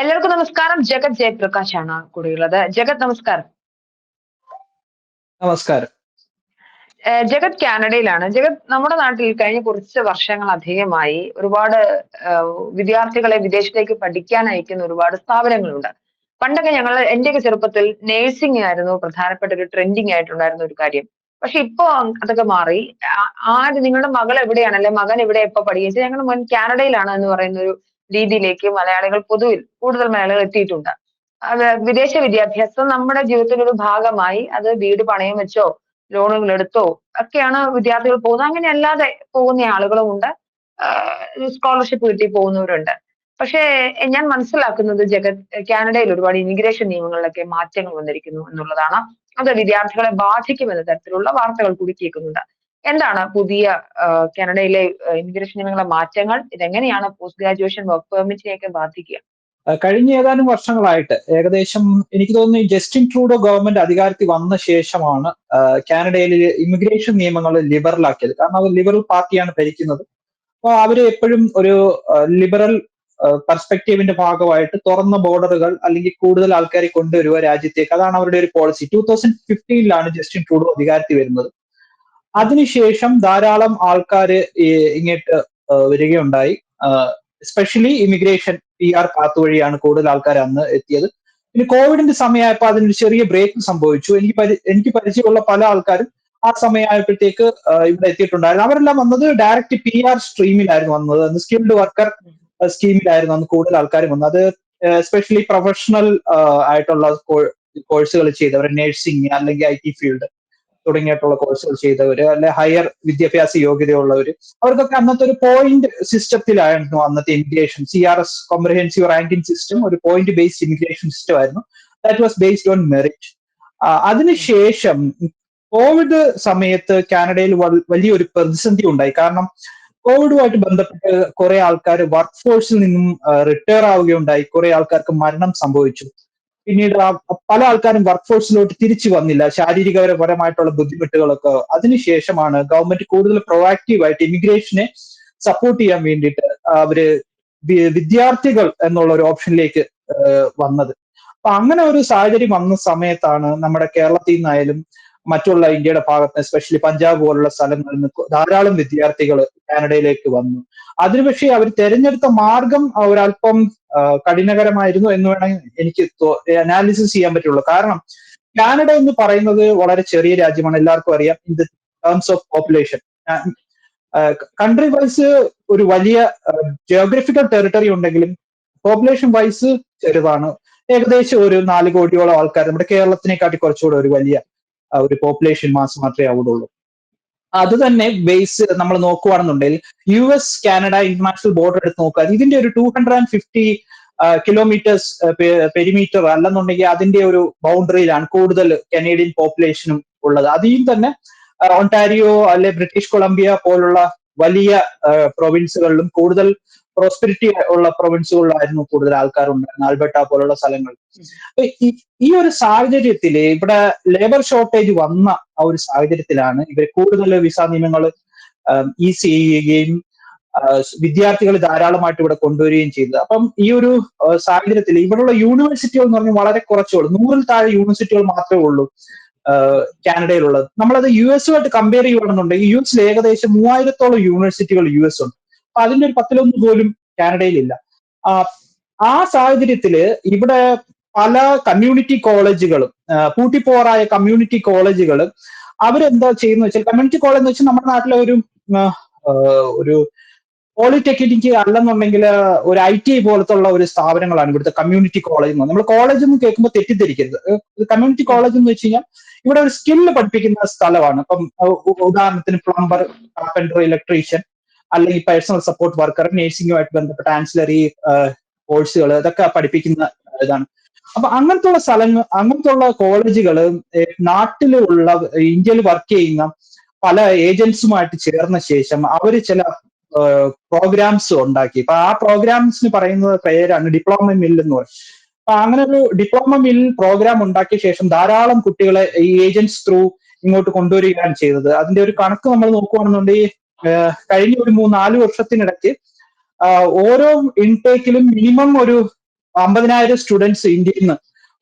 എല്ലാവർക്കും നമസ്കാരം. ജഗത് ജയപ്രകാശ് ആണ് കൂടെയുള്ളത് ജഗത് നമസ്കാരം. നമസ്കാരം. ജഗത് കാനഡയിലാണ്. ജഗത് നമ്മുടെ നാട്ടിൽ കഴിഞ്ഞ കുറച്ച് വർഷങ്ങൾ അധികമായി ഒരുപാട് വിദ്യാർത്ഥികളെ വിദേശത്തേക്ക് പഠിക്കാൻ അയക്കുന്ന ഒരുപാട് സ്ഥാപനങ്ങളുണ്ട്. പണ്ടൊക്കെ ഞങ്ങൾ എന്റെയൊക്കെ ചെറുപ്പത്തിൽ നേഴ്സിംഗ് ആയിരുന്നു പ്രധാനപ്പെട്ട ഒരു ട്രെൻഡിങ് ആയിട്ടുണ്ടായിരുന്ന ഒരു കാര്യം. പക്ഷെ ഇപ്പോ അതൊക്കെ മാറി. ആര് നിങ്ങളുടെ മകൾ എവിടെയാണ് അല്ലെ മകൻ എവിടെ എപ്പോ പഠിക്കുക ഞങ്ങൾ മുൻ കാനഡയിലാണ് എന്ന് പറയുന്ന ഒരു രീതിയിലേക്ക് മലയാളികൾ പൊതുവിൽ കൂടുതൽ മലയാളികൾ എത്തിയിട്ടുണ്ട്. അത് വിദേശ വിദ്യാഭ്യാസം നമ്മുടെ ജീവിതത്തിന്റെ ഒരു ഭാഗമായി അത് വീട് പണയം വെച്ചോ ലോണുകൾ എടുത്തോ ഒക്കെയാണ് വിദ്യാർത്ഥികൾ പോകുന്നത്. അങ്ങനെ അല്ലാതെ പോകുന്ന ആളുകളും ഉണ്ട്. സ്കോളർഷിപ്പ് കിട്ടി പോകുന്നവരുണ്ട്. പക്ഷേ ഞാൻ മനസ്സിലാക്കുന്നത് ജഗത് കാനഡയിൽ ഒരുപാട് ഇമിഗ്രേഷൻ നിയമങ്ങളിലൊക്കെ മാറ്റങ്ങൾ വന്നിരിക്കുന്നു എന്നുള്ളതാണ്. അത് വിദ്യാർത്ഥികളെ ബാധിക്കുമെന്ന തരത്തിലുള്ള വാർത്തകൾ കൂടി കേൾക്കുന്നുണ്ട്. എന്താണ് പുതിയ കാനഡയിലെ ഇമിഗ്രേഷൻ നിയമങ്ങളിലെ മാറ്റങ്ങൾ? ഇതെങ്ങനെയാണ് പോസ്റ്റ് ഗ്രാജുവേഷൻ വർക്ക് പെർമിറ്റിനെയൊക്കെ ബാധിക്കുക? കഴിഞ്ഞ ഏതാനും വർഷങ്ങളായിട്ട് ഏകദേശം എനിക്ക് തോന്നുന്നു ജസ്റ്റിൻ ട്രൂഡോ ഗവൺമെന്റ് അധികാരത്തിൽ വന്ന ശേഷമാണ് കാനഡയിൽ ഇമിഗ്രേഷൻ നിയമങ്ങൾ ലിബറൽ ആക്കിയത് കാരണം അവർ ലിബറൽ പാർട്ടിയാണ് ഭരിക്കുന്നത്. അപ്പൊ അവർ എപ്പോഴും ഒരു ലിബറൽ പെർസ്പെക്റ്റീവിന്റെ ഭാഗമായിട്ട് തുറന്ന ബോർഡറുകൾ അല്ലെങ്കിൽ കൂടുതൽ ആൾക്കാരെ കൊണ്ടുവരിക രാജ്യത്തേക്ക് അതാണ് അവരുടെ ഒരു പോളിസി ടൂ തൗസൻഡ് ഫിഫ്റ്റീനിലാണ് ജസ്റ്റിൻ ട്രൂഡോ അധികാരത്തിൽ വരുന്നത്. അതിനുശേഷം ധാരാളം ആൾക്കാര് ഇങ്ങോട്ട് വരികയുണ്ടായി. Especially immigration P R path വഴിയാണ് കൂടുതൽ ആൾക്കാർ അന്ന് എത്തിയത്. പിന്നെ കോവിഡിന്റെ സമയമായപ്പോൾ അതിനൊരു ചെറിയ ബ്രേക്ക് സംഭവിച്ചു. എനിക്ക് എനിക്ക് പരിചയമുള്ള പല ആൾക്കാരും ആ സമയമായപ്പോഴത്തേക്ക് ഇവിടെ എത്തിയിട്ടുണ്ടായിരുന്നു. അവരെല്ലാം വന്നത് ഡയറക്റ്റ് പി ആർ സ്ട്രീമിലായിരുന്നു വന്നത്. അന്ന് സ്കിൽഡ് വർക്കർ സ്കീമിലായിരുന്നു അന്ന് കൂടുതൽ ആൾക്കാർ വന്നത്. അത് എസ്പെഷ്യലി പ്രൊഫഷണൽ ആയിട്ടുള്ള കോഴ്സുകൾ ചെയ്തവർ നഴ്സിംഗ് അല്ലെങ്കിൽ ഐ ടി ഫീൽഡ് തുടങ്ങിയിട്ടുള്ള കോഴ്സുകൾ ചെയ്തവർ അല്ലെ ഹയർ വിദ്യാഭ്യാസ യോഗ്യതയുള്ളവർ അവർക്കൊക്കെ അന്നത്തെ ഒരു പോയിന്റ് സിസ്റ്റത്തിലായിരുന്നു അന്നത്തെ immigration C R S comprehensive ranking system ഒരു പോയിന്റ് ബേസ്ഡ് ഇമിഗ്രേഷൻ സിസ്റ്റം ആയിരുന്നു. That was based on merit അതിനുശേഷം കോവിഡ് സമയത്ത് കാനഡയിൽ വലിയൊരു പ്രതിസന്ധി ഉണ്ടായി. കാരണം കോവിഡുമായിട്ട് ബന്ധപ്പെട്ട് കുറെ ആൾക്കാർ വർക്ക് ഫോഴ്സിൽ നിന്നും റിട്ടയർ ആവുകയുണ്ടായി. കുറെ ആൾക്കാർക്ക് മരണം സംഭവിച്ചു. പിന്നീട് പല ആൾക്കാരും വർക്ക് ഫോഴ്സിലോട്ട് തിരിച്ചു വന്നില്ല. ശാരീരികപരമായിട്ടുള്ള ബുദ്ധിമുട്ടുകളൊക്കെ. അതിനുശേഷമാണ് ഗവൺമെന്റ് കൂടുതൽ പ്രൊവാക്റ്റീവ് ആയിട്ട് ഇമിഗ്രേഷനെ സപ്പോർട്ട് ചെയ്യാൻ വേണ്ടിയിട്ട് അവർ വിദ്യാർത്ഥികൾ എന്നുള്ള ഒരു ഓപ്ഷനിലേക്ക് വന്നത്. അപ്പൊ അങ്ങനെ ഒരു സാഹചര്യം വന്ന സമയത്താണ് നമ്മുടെ കേരളത്തിൽ നിന്നായാലും മറ്റുള്ള ഇന്ത്യയുടെ ഭാഗത്ത് എസ്പെഷ്യലി പഞ്ചാബ് പോലുള്ള സ്ഥലങ്ങളിൽ നിന്ന് ധാരാളം വിദ്യാർത്ഥികൾ കാനഡയിലേക്ക് വന്നു. അതിന് പക്ഷേ അവർ തെരഞ്ഞെടുത്ത മാർഗം ഒരല്പം കഠിനകരമായിരുന്നു എന്ന് വേണമെങ്കിൽ എനിക്ക് അനാലിസിസ് ചെയ്യാൻ പറ്റുള്ളൂ. കാരണം കാനഡ എന്ന് പറയുന്നത് വളരെ ചെറിയ രാജ്യമാണ്. എല്ലാവർക്കും അറിയാം. In the terms of population country wise ഒരു വലിയ ജിയോഗ്രഫിക്കൽ ടെറിട്ടറി ഉണ്ടെങ്കിലും പോപ്പുലേഷൻ വൈസ് ചെറുതാണ്. ഏകദേശം ഒരു നാല് കോടിയോളം ആൾക്കാർ നമ്മുടെ കേരളത്തിനെക്കാട്ടി കുറച്ചുകൂടെ ഒരു വലിയ ഒരു പോപ്പുലേഷൻ മാസ് മാത്രമേ ആവുള്ളൂ അത് തന്നെ ബേസ് നമ്മൾ നോക്കുകയാണെന്നുണ്ടെങ്കിൽ U S Canada international border എടുത്ത് നോക്കുക ഇതിന്റെ ഒരു two hundred and fifty kilometers perimeter അല്ലെന്നുണ്ടെങ്കിൽ അതിന്റെ ഒരു ബൗണ്ടറിയിലാണ് കൂടുതൽ കനേഡിയൻ പോപ്പുലേഷനും ഉള്ളത്. അതിൽ തന്നെ ഒണ്ടാരിയോ അല്ലെ ബ്രിട്ടീഷ് കൊളംബിയ പോലുള്ള വലിയ പ്രൊവിൻസുകളിലും കൂടുതൽ പ്രോസ്പെരിറ്റി ഉള്ള പ്രൊവിൻസുകളിലായിരുന്നു കൂടുതൽ ആൾക്കാർ ഉണ്ടായിരുന്നത് ആൽബർട്ട പോലുള്ള സ്ഥലങ്ങൾ. ഈ- ഒരു സാഹചര്യത്തിൽ ഇവിടെ ലേബർ ഷോർട്ടേജ് വന്ന ആ ഒരു സാഹചര്യത്തിലാണ് ഇവർ കൂടുതൽ വിസ നിയമങ്ങൾ ഈസി ചെയ്യുകയും വിദ്യാർത്ഥികൾ ധാരാളമായിട്ട് ഇവിടെ കൊണ്ടുവരികയും ചെയ്തത്. അപ്പം ഈ ഒരു സാഹചര്യത്തിൽ ഇവിടെയുള്ള യൂണിവേഴ്സിറ്റികൾ എന്ന് പറഞ്ഞാൽ വളരെ കുറച്ചുള്ളൂ നൂറിൽ താഴെ യൂണിവേഴ്സിറ്റികൾ മാത്രമേ ഉള്ളൂ കാനഡയിലുള്ളത്. നമ്മളത് യു എസുമായിട്ട് കമ്പയർ ചെയ്യുകയാണെന്നുണ്ടെങ്കിൽ യു എസിൽ ഏകദേശം മൂവായിരത്തോളം യൂണിവേഴ്സിറ്റികൾ യു എസ് ഉണ്ട്. അപ്പൊ അതിന്റെ ഒരു പത്തിലൊന്ന് പോലും കാനഡയിലില്ല. ആ, സാഹചര്യത്തിൽ ഇവിടെ പല കമ്മ്യൂണിറ്റി കോളേജുകളും പൂട്ടിപ്പോറായ കമ്മ്യൂണിറ്റി കോളേജുകളും അവരെന്താ ചെയ്യുന്ന വെച്ചാൽ കമ്മ്യൂണിറ്റി കോളേജ് എന്ന് വെച്ചാൽ നമ്മുടെ നാട്ടിലെ ഒരു ഒരു പോളിടെക്നിക്ക് അല്ലെന്നുണ്ടെങ്കിൽ ഒരു ഐ ടി ഐ പോലത്തുള്ള ഒരു സ്ഥാപനങ്ങളാണ് ഇവിടുത്തെ കമ്മ്യൂണിറ്റി കോളേജ് എന്ന് നമ്മൾ കോളേജ് എന്ന് കേൾക്കുമ്പോൾ തെറ്റിദ്ധരിക്കരുത്. കമ്മ്യൂണിറ്റി കോളേജ് എന്ന് വെച്ച് കഴിഞ്ഞാൽ ഇവിടെ ഒരു സ്കില്ല് പഠിപ്പിക്കുന്ന സ്ഥലമാണ്. ഇപ്പം ഉദാഹരണത്തിന് പ്ലംബർ കാർപ്പന്റർ ഇലക്ട്രീഷ്യൻ അല്ലെങ്കിൽ പേഴ്സണൽ സപ്പോർട്ട് വർക്കർ നേഴ്സിംഗുമായിട്ട് ബന്ധപ്പെട്ട ആൻസിലറി കോഴ്സുകൾ ഇതൊക്കെ പഠിപ്പിക്കുന്ന ഇതാണ്. അപ്പൊ അങ്ങനത്തെ ഉള്ള സ്ഥലങ്ങൾ അങ്ങനത്തെ ഉള്ള കോളേജുകൾ നാട്ടിലുള്ള ഇന്ത്യയിൽ വർക്ക് ചെയ്യുന്ന പല ഏജൻസുമായിട്ട് ചേർന്ന ശേഷം അവർ ചില പ്രോഗ്രാംസ് ഉണ്ടാക്കി. അപ്പൊ ആ പ്രോഗ്രാംസിന് പറയുന്നത് പേരാണ് ഡിപ്ലോമ മിൽ എന്ന് പറയും. അപ്പൊ അങ്ങനെ ഒരു ഡിപ്ലോമ മിൽ പ്രോഗ്രാം ഉണ്ടാക്കിയ ശേഷം ധാരാളം കുട്ടികളെ ഈ ഏജൻസ് ത്രൂ ഇങ്ങോട്ട് കൊണ്ടുവരികയാണ് ചെയ്തത്. അതിന്റെ ഒരു കണക്ക് നമ്മൾ നോക്കുകയാണെന്നുണ്ടെങ്കിൽ കഴിഞ്ഞ ഒരു മൂന്ന് നാല് വർഷത്തിനിടയ്ക്ക് ഓരോ ഇൻടേക്കിലും മിനിമം ഒരു അമ്പതിനായിരം സ്റ്റുഡൻസ് ഇന്ത്യയിൽ നിന്ന്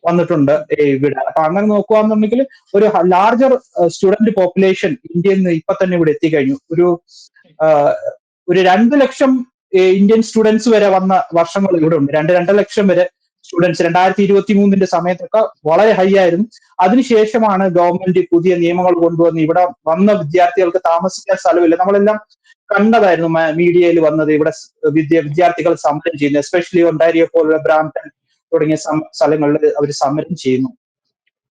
വന്നിട്ടുണ്ട് ഇവിടെ. അപ്പൊ അങ്ങനെ നോക്കുകയാണെന്നുണ്ടെങ്കിൽ ഒരു ലാർജർ സ്റ്റുഡന്റ് പോപ്പുലേഷൻ ഇന്ത്യയിൽ നിന്ന് ഇപ്പൊ തന്നെ ഇവിടെ എത്തിക്കഴിഞ്ഞു. ഒരു ഒരു രണ്ട് ലക്ഷം ഇന്ത്യൻ സ്റ്റുഡൻസ് വരെ വന്ന വർഷങ്ങൾ ഇവിടെ ഉണ്ട്. രണ്ട് രണ്ടര ലക്ഷം വരെ സ്റ്റുഡൻസ് രണ്ടായിരത്തി ഇരുപത്തി മൂന്നിന്റെ സമയത്തൊക്കെ വളരെ ഹൈ ആയിരുന്നു. അതിനുശേഷമാണ് ഗവൺമെന്റ് പുതിയ നിയമങ്ങൾ കൊണ്ടുവന്ന് ഇവിടെ വന്ന വിദ്യാർത്ഥികൾക്ക് താമസിക്കാൻ സ്ഥലമില്ല. നമ്മളെല്ലാം കണ്ടതായിരുന്നു മീഡിയയിൽ വന്നത്. ഇവിടെ വിദ്യ വിദ്യാർത്ഥികൾ സമരം ചെയ്യുന്നത് എസ്പെഷ്യലി ഒണ്ടാരിയ പോലുള്ള ബ്രാംപ്ടൺ തുടങ്ങിയ സ്ഥലങ്ങളിൽ അവർ സമരം ചെയ്യുന്നു.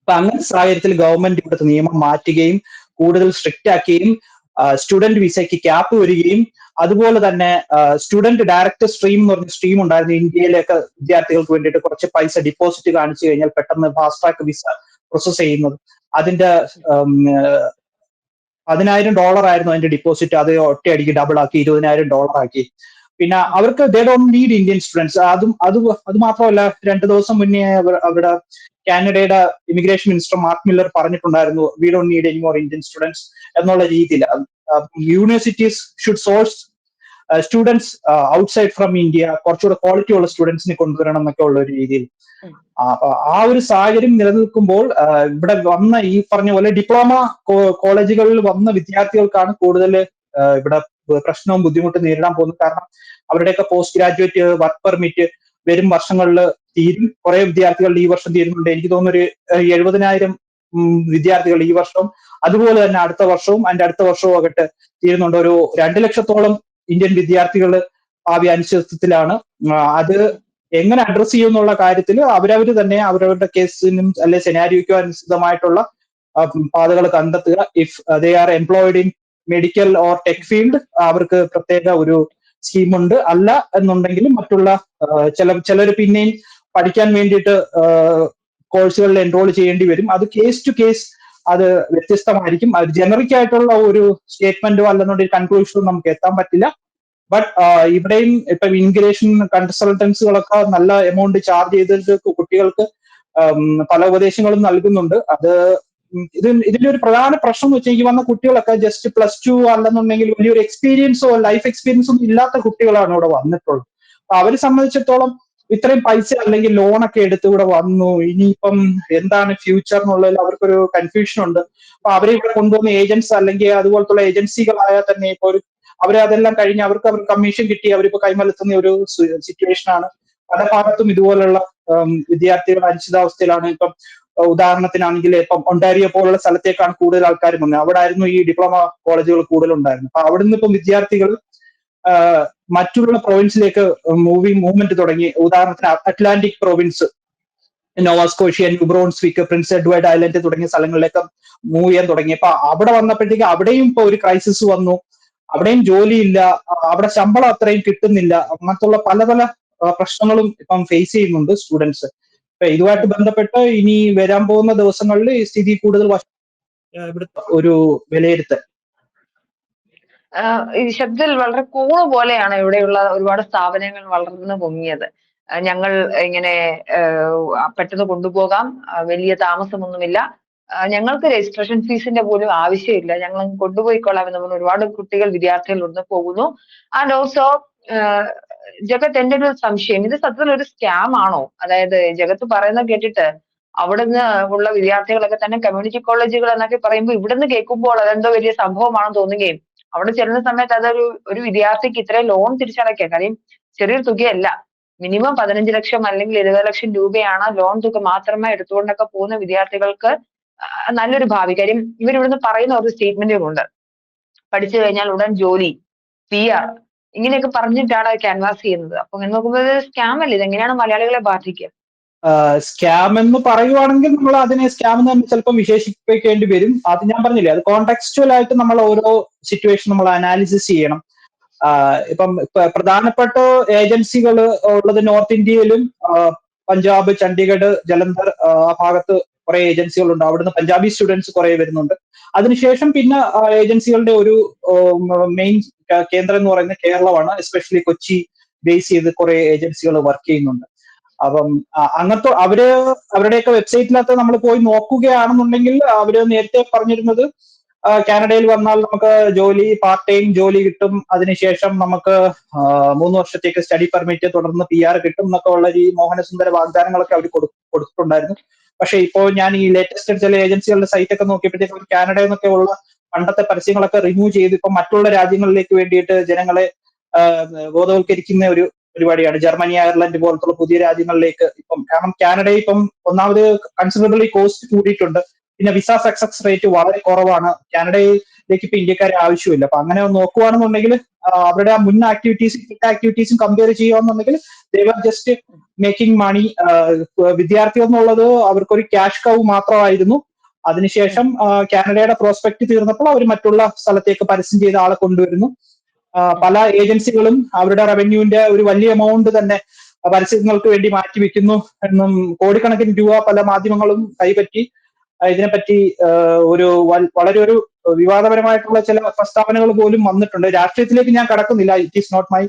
അപ്പൊ അങ്ങനെ സാഹചര്യത്തിൽ ഗവൺമെന്റ് ഇവിടുത്തെ നിയമം മാറ്റുകയും കൂടുതൽ സ്ട്രിക്റ്റ് ആക്കുകയും സ്റ്റുഡന്റ് വിസയ്ക്ക് ക്യാപ്പ് വരികയും അതുപോലെ തന്നെ സ്റ്റുഡന്റ് ഡയറക്റ്റ് സ്ട്രീം എന്ന് പറഞ്ഞ സ്ട്രീം ഉണ്ടായിരുന്നു ഇന്ത്യയിലൊക്കെ വിദ്യാർത്ഥികൾക്ക് വേണ്ടിയിട്ട് കുറച്ച് പൈസ ഡിപ്പോസിറ്റ് കാണിച്ചു കഴിഞ്ഞാൽ പെട്ടെന്ന് ഫാസ്റ്റ് ട്രാക്ക് വിസ പ്രോസസ് ചെയ്യുന്നത്. അതിന്റെ പതിനായിരം ഡോളർ ആയിരുന്നു അതിന്റെ ഡിപ്പോസിറ്റ് അത് ഒറ്റയടിക്ക് ഡബിൾ ആക്കി ഇരുപതിനായിരം ഡോളർ ആക്കി. പിന്നെ അവർക്ക് they don't need Indian students അതും അത് അത് മാത്രമല്ല രണ്ടു ദിവസം മുന്നേ അവർ അവരുടെ കാനഡയുടെ ഇമിഗ്രേഷൻ മിനിസ്റ്റർ മാർക്ക് മില്ലർ പറഞ്ഞിട്ടുണ്ടായിരുന്നു we don't need any more Indian students എന്നുള്ള രീതിയിൽ. Universities should source students outside from India കുറച്ചുകൂടെ ക്വാളിറ്റി ഉള്ള സ്റ്റുഡൻസിനെ കൊണ്ടുവരണം എന്നൊക്കെ ഉള്ള ഒരു രീതിയിൽ. ആ, ഒരു സാഹചര്യം നിലനിൽക്കുമ്പോൾ ഇവിടെ വന്ന ഈ പറഞ്ഞ പോലെ ഡിപ്ലോമ കോളേജുകളിൽ വന്ന വിദ്യാർത്ഥികൾക്കാണ് കൂടുതൽ ഇവിടെ പ്രശ്നവും ബുദ്ധിമുട്ടും നേരിടാൻ പോകുന്നത് കാരണം അവരുടെയൊക്കെ പോസ്റ്റ് ഗ്രാജുവേറ്റ് വർക്ക് പെർമിറ്റ് വരും വർഷങ്ങളിൽ തീരും. കുറെ വിദ്യാർത്ഥികൾ ഈ വർഷം തീരുന്നുണ്ട്. എനിക്ക് തോന്നുന്നു ഒരു എഴുപതിനായിരം വിദ്യാർത്ഥികൾ ഈ വർഷവും അതുപോലെ തന്നെ അടുത്ത വർഷവും അതിന്റെ അടുത്ത വർഷവും ആകട്ടെ തീരുന്നുണ്ട്. ഒരു രണ്ട് ലക്ഷത്തോളം ഇന്ത്യൻ വിദ്യാർത്ഥികൾ ഭാവി അനിശ്ചിതത്വത്തിലാണ്. അത് എങ്ങനെ അഡ്രസ് ചെയ്യും എന്നുള്ള കാര്യത്തിൽ അവരവർ തന്നെ അവരവരുടെ കേസിനും അല്ലെ സെനാരിയോയ്ക്കോ അനുസൃതമായിട്ടുള്ള പാതകൾ കണ്ടെത്തുക. If they are employed in medical or tech field അവർക്ക് പ്രത്യേക ഒരു സ്കീമുണ്ട് അല്ല എന്നുണ്ടെങ്കിലും മറ്റുള്ള ചില ചിലർ പിന്നെയും പഠിക്കാൻ വേണ്ടിയിട്ട് കോഴ്സുകളിൽ എൻറോൾ ചെയ്യേണ്ടി വരും. അത് കേസ് ടു കേസ് അത് വ്യത്യസ്തമായിരിക്കും. അത് ജനറിക് ആയിട്ടുള്ള ഒരു സ്റ്റേറ്റ്മെന്റോ അല്ലെന്നുണ്ടെങ്കിൽ കൺക്ലൂഷനോ നമുക്ക് എത്താൻ പറ്റില്ല. ബട്ട് ഇവിടെയും ഇപ്പൊ ഇമിഗ്രേഷൻ കൺസൾട്ടൻസുകളൊക്കെ നല്ല എമൗണ്ട് ചാർജ് ചെയ്തിട്ട് കുട്ടികൾക്ക് പല ഉപദേശങ്ങളും നൽകുന്നുണ്ട്. അത് ഇത് ഇതിന്റെ ഒരു പ്രധാന പ്രശ്നം എന്ന് വെച്ചാൽ ഈ വന്ന കുട്ടികളൊക്കെ ജസ്റ്റ് പ്ലസ് ടു അല്ലെന്നുണ്ടെങ്കിൽ വലിയൊരു എക്സ്പീരിയൻസോ ലൈഫ് എക്സ്പീരിയൻസോ ഒന്നും ഇല്ലാത്ത കുട്ടികളാണ് ഇവിടെ വന്നിട്ടുള്ളത്. അപ്പൊ അവരെ സംബന്ധിച്ചിടത്തോളം ഇത്രയും പൈസ അല്ലെങ്കിൽ ലോണൊക്കെ എടുത്ത് ഇവിടെ വന്നു. ഇനിയിപ്പം എന്താണ് ഫ്യൂച്ചർ എന്നുള്ളതിൽ അവർക്കൊരു കൺഫ്യൂഷൻ ഉണ്ട്. അപ്പൊ അവരെ ഇവിടെ കൊണ്ടുവന്ന ഏജൻസ് അല്ലെങ്കിൽ അതുപോലത്തുള്ള ഏജൻസികളായ തന്നെ ഇപ്പൊ ഒരു അവരെ അതെല്ലാം കഴിഞ്ഞ് അവർക്ക് അവർ കമ്മീഷൻ കിട്ടി അവരിപ്പോ കൈമലത്തുന്ന ഒരു സിറ്റുവേഷൻ ആണ്. പല ഭാഗത്തും ഇതുപോലുള്ള വിദ്യാർത്ഥികളുടെ അനിശ്ചിതാവസ്ഥയിലാണ്. ഇപ്പം ഉദാഹരണത്തിനാണെങ്കിൽ ഇപ്പം ഒണ്ടാരിയോ പോലുള്ള സ്ഥലത്തേക്കാണ് കൂടുതൽ ആൾക്കാർ വന്നത്. അവിടെ ആയിരുന്നു ഈ ഡിപ്ലോമ കോളേജുകൾ കൂടുതൽ ഉണ്ടായിരുന്നത് അപ്പൊ അവിടെ നിന്ന് ഇപ്പം വിദ്യാർത്ഥികൾ മറ്റുള്ള പ്രൊവിൻസിലേക്ക് മൂവി മൂവ്മെന്റ് തുടങ്ങി. ഉദാഹരണത്തിന് Atlantic province Nova Scotia New Brunswick Prince Edward Island തുടങ്ങിയ സ്ഥലങ്ങളിലേക്ക് മൂവ് ചെയ്യാൻ തുടങ്ങി. അപ്പൊ അവിടെ വന്നപ്പോഴത്തേക്ക് അവിടെയും ഇപ്പൊ ഒരു ക്രൈസിസ് വന്നു. അവിടെയും ജോലിയില്ല. അവിടെ ശമ്പളം അത്രയും കിട്ടുന്നില്ല. അങ്ങനത്തുള്ള പല പല പ്രശ്നങ്ങളും ഇപ്പം ഫേസ് ചെയ്യുന്നുണ്ട് സ്റ്റുഡൻസ് ഇതുമായിട്ട് ബന്ധപ്പെട്ട് ഇനി വരാൻ പോകുന്ന ദിവസങ്ങളിൽ ഈ സ്ഥിതി കൂടുതൽ ഒരു വിലയിരുത്തൽ. ഈ ശബ്ദത്തിൽ വളരെ കൂണ് പോലെയാണ് ഇവിടെയുള്ള ഒരുപാട് സ്ഥാപനങ്ങൾ വളർന്നു പൊങ്ങിയത്. ഞങ്ങൾ ഇങ്ങനെ പെട്ടെന്ന് കൊണ്ടുപോകാം. വലിയ താമസമൊന്നുമില്ല. ഞങ്ങൾക്ക് രജിസ്ട്രേഷൻ ഫീസിന്റെ പോലും ആവശ്യമില്ല. ഞങ്ങൾ അങ്ങ് കൊണ്ടുപോയിക്കൊള്ളാം എന്ന് പറഞ്ഞ് ഒരുപാട് കുട്ടികൾ വിദ്യാർത്ഥികൾ ഒന്ന് പോകുന്നു. ആൻഡ് ഓൾസോ ജഗത്ത് എന്റെ ഒരു സംശയം. ഇത് സത്യത്തിൽ ഒരു സ്കാം ആണോ? അതായത് ജഗത്ത് പറയുന്ന കേട്ടിട്ട് അവിടുന്ന് ഉള്ള വിദ്യാർത്ഥികളൊക്കെ തന്നെ കമ്മ്യൂണിറ്റി കോളേജുകൾ എന്നൊക്കെ പറയുമ്പോൾ ഇവിടുന്ന് കേൾക്കുമ്പോൾ അതെന്തോ വലിയ സംഭവമാണെന്ന് തോന്നുകയും അവിടെ ചെല്ലുന്ന സമയത്ത് അതൊരു ഒരു വിദ്യാർത്ഥിക്ക് ഇത്രയും ലോൺ തിരിച്ചടയ്ക്കുക കാര്യം ചെറിയൊരു തുകയല്ല. മിനിമം പതിനഞ്ച് ലക്ഷം അല്ലെങ്കിൽ ഇരുപത് ലക്ഷം രൂപയാണ് ലോൺ തുക മാത്രമേ എടുത്തുകൊണ്ടൊക്കെ പോകുന്ന വിദ്യാർത്ഥികൾക്ക് നല്ലൊരു ഭാവി. കാര്യം ഇവരിവിടുന്ന് പറയുന്ന ഒരു സ്റ്റേറ്റ്മെന്റുകളുണ്ട് പഠിച്ചു കഴിഞ്ഞാൽ ഉടൻ ജോലി പി ആർ ഇങ്ങനെയൊക്കെ പറഞ്ഞിട്ടാണ് ക്യാൻവാസ് ചെയ്യുന്നത്. അപ്പൊ അങ്ങനെ നോക്കുമ്പോൾ സ്കാം അല്ലേ? ഇതെങ്ങനെയാണ് മലയാളികളെ ബാധിക്കുക? സ്കാം എന്ന് പറയുവാണെങ്കിൽ നമ്മൾ അതിനെ സ്കാം എന്ന് തന്നെ ചിലപ്പോൾ വിശേഷിപ്പിക്കേണ്ടി വരും. അത് ഞാൻ പറഞ്ഞില്ലേ അത് കോണ്ടെക്സ്റ്റുവൽ ആയിട്ട് നമ്മൾ ഓരോ സിറ്റുവേഷൻ നമ്മൾ അനാലിസിസ് ചെയ്യണം. ഇപ്പം പ്രധാനപ്പെട്ട ഏജൻസികൾ ഉള്ളത് നോർത്ത് ഇന്ത്യയിലും പഞ്ചാബ് ചണ്ഡീഗഡ് ജലന്ധർ ആ ഭാഗത്ത് കുറെ ഏജൻസികളുണ്ട് അവിടുന്ന് പഞ്ചാബി സ്റ്റുഡൻസ് കുറെ വരുന്നുണ്ട്. അതിനുശേഷം പിന്നെ ഏജൻസികളുടെ ഒരു മെയിൻ കേന്ദ്രം എന്ന് പറയുന്നത് കേരളമാണ്. എസ്പെഷ്യലി കൊച്ചി ബേസ് ചെയ്ത് കുറെ ഏജൻസികൾ വർക്ക് ചെയ്യുന്നുണ്ട്. അപ്പം അങ്ങനത്തെ അവർ അവരുടെയൊക്കെ വെബ്സൈറ്റിനകത്ത് നമ്മൾ പോയി നോക്കുകയാണെന്നുണ്ടെങ്കിൽ അവർ നേരത്തെ പറഞ്ഞിരുന്നത് കാനഡയിൽ വന്നാൽ നമുക്ക് ജോലി പാർട്ട് ടൈം ജോലി കിട്ടും. അതിനുശേഷം നമുക്ക് മൂന്ന് വർഷത്തേക്ക് സ്റ്റഡി പെർമിറ്റ് തുടർന്ന് പി ആർ കിട്ടും എന്നൊക്കെ ഉള്ള ഈ മോഹനസുന്ദര വാഗ്ദാനങ്ങളൊക്കെ അവർ കൊടുത്തിട്ടുണ്ടായിരുന്നു. പക്ഷേ ഇപ്പോൾ ഞാൻ ഈ ലേറ്റസ്റ്റ് ചില ഏജൻസികളുടെ സൈറ്റ് ഒക്കെ നോക്കിയപ്പോഴത്തേക്കും കാനഡയിൽ നിന്നൊക്കെ ഉള്ള പണ്ടത്തെ പരസ്യങ്ങളൊക്കെ റിമൂവ് ചെയ്ത് ഇപ്പൊ മറ്റുള്ള രാജ്യങ്ങളിലേക്ക് വേണ്ടിയിട്ട് ജനങ്ങളെ ബോധവൽക്കരിക്കുന്ന ഒരു പരിപാടിയാണ്. ജർമ്മനി അയർലൻഡ് പോലത്തുള്ള പുതിയ രാജ്യങ്ങളിലേക്ക് ഇപ്പം കാരണം കാനഡ ഇപ്പം ഒന്നാമത് കൺസിഡറബിളി കോസ്റ്റ് കൂടിയിട്ടുണ്ട്. പിന്നെ വിസ സക്സസ് റേറ്റ് വളരെ കുറവാണ്. കാനഡയിലേക്ക് ഇപ്പൊ ഇന്ത്യക്കാരെ ആവശ്യമില്ല. അപ്പൊ അങ്ങനെ നോക്കുവാണെന്നുണ്ടെങ്കിൽ അവരുടെ മുൻ ആക്ടിവിറ്റീസും കിട്ട ആക്ടിവിറ്റീസും കമ്പയർ ചെയ്യുകയാണെന്നുണ്ടെങ്കിൽ ദേവർ ജസ്റ്റ് മേക്കിംഗ് മണി വിദ്യാർത്ഥി എന്നുള്ളത് അവർക്കൊരു ക്യാഷ് കവ് മാത്രമായിരുന്നു. അതിനുശേഷം കാനഡയുടെ പ്രോസ്പെക്ട് തീർന്നപ്പോൾ അവർ മറ്റുള്ള സ്ഥലത്തേക്ക് പരസ്യം ചെയ്ത ആളെ കൊണ്ടുവരുന്നു. പല ഏജൻസികളും അവരുടെ റവന്യൂവിന്റെ ഒരു വലിയ എമൗണ്ട് തന്നെ പരസ്യങ്ങൾക്ക് വേണ്ടി മാറ്റിവെക്കുന്നു എന്നും കോടിക്കണക്കിന് രൂപ പല മാധ്യമങ്ങളും കൈപ്പറ്റി ഇതിനെപ്പറ്റി ഒരു വളരെ ഒരു വിവാദപരമായിട്ടുള്ള ചില പ്രസ്താവനകൾ പോലും വന്നിട്ടുണ്ട്. രാഷ്ട്രീയത്തിലേക്ക് ഞാൻ കടക്കുന്നില്ല. It is not my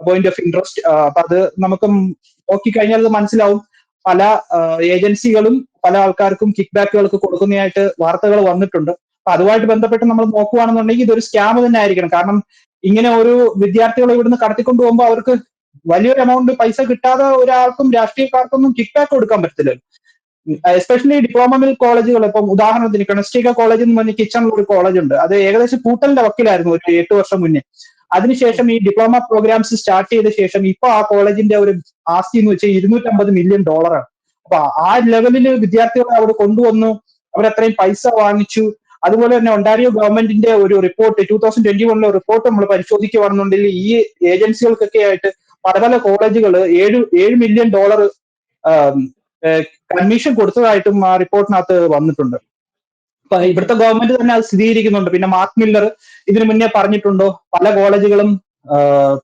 point of interest അപ്പൊ അത് നമുക്ക് നോക്കിക്കഴിഞ്ഞാൽ അത് മനസ്സിലാവും. പല ഏജൻസികളും പല ആൾക്കാർക്കും കിക്ക് ബാക്കുകൾക്ക് കൊടുക്കുന്നതായിട്ട് വാർത്തകൾ വന്നിട്ടുണ്ട്. അപ്പൊ അതുമായിട്ട് ബന്ധപ്പെട്ട് നമ്മൾ നോക്കുകയാണെന്നുണ്ടെങ്കിൽ ഇതൊരു സ്കാം തന്നെ ആയിരിക്കണം. കാരണം ഇങ്ങനെ ഒരു വിദ്യാർത്ഥികളെ ഇവിടുന്ന് കടത്തിക്കൊണ്ട് പോകുമ്പോൾ അവർക്ക് വലിയൊരു എമൗണ്ട് പൈസ കിട്ടാതെ ഒരാൾക്കും രാഷ്ട്രീയക്കാർക്കൊന്നും കിക്ക് ബാക്ക് കൊടുക്കാൻ പറ്റത്തില്ല എസ്പെഷ്യലി ഡിപ്ലോമ മിൽ കോളേജുകൾ ഇപ്പം ഉദാഹരണത്തിന് കണസ്റ്റിക കോളേജ് എന്ന് പറഞ്ഞ കിച്ചണിൽ ഒരു കോളേജ് ഉണ്ട്. അത് ഏകദേശം പൂട്ടലിന്റെ വക്കിലായിരുന്നു ഒരു എട്ട് വർഷം മുന്നേ. അതിനുശേഷം ഈ ഡിപ്ലോമ പ്രോഗ്രാംസ് സ്റ്റാർട്ട് ചെയ്ത ശേഷം ഇപ്പൊ ആ കോളേജിന്റെ ഒരു ആസ്തി എന്ന് വെച്ചാൽ ഇരുന്നൂറ്റമ്പത് മില്യൺ ഡോളറാണ് അപ്പൊ ആ ലെവലിൽ വിദ്യാർത്ഥികളെ അവിടെ കൊണ്ടുവന്നു. അവരത്രയും പൈസ വാങ്ങിച്ചു. അതുപോലെ തന്നെ ഒണ്ടാരിയോ ഗവൺമെന്റിന്റെ ഒരു റിപ്പോർട്ട് ടൂ തൗസൻഡ് ട്വന്റി വണ്ണിലെ റിപ്പോർട്ട് നമ്മൾ പരിശോധിക്കുകയാണെന്നുണ്ടെങ്കിൽ ഈ ഏജൻസികൾക്കൊക്കെ ആയിട്ട് പല പല കോളേജുകൾ ഏഴ് ഏഴ് മില്യൺ ഡോളർ കമ്മീഷൻ കൊടുത്തതായിട്ടും ആ റിപ്പോർട്ടിനകത്ത് വന്നിട്ടുണ്ട്. ഇവിടുത്തെ ഗവൺമെന്റ് തന്നെ അത് സ്ഥിരീകരിക്കുന്നുണ്ട്. പിന്നെ മാർക്ക് മില്ലർ ഇതിനു മുന്നേ പറഞ്ഞിട്ടുണ്ടോ? പല കോളേജുകളും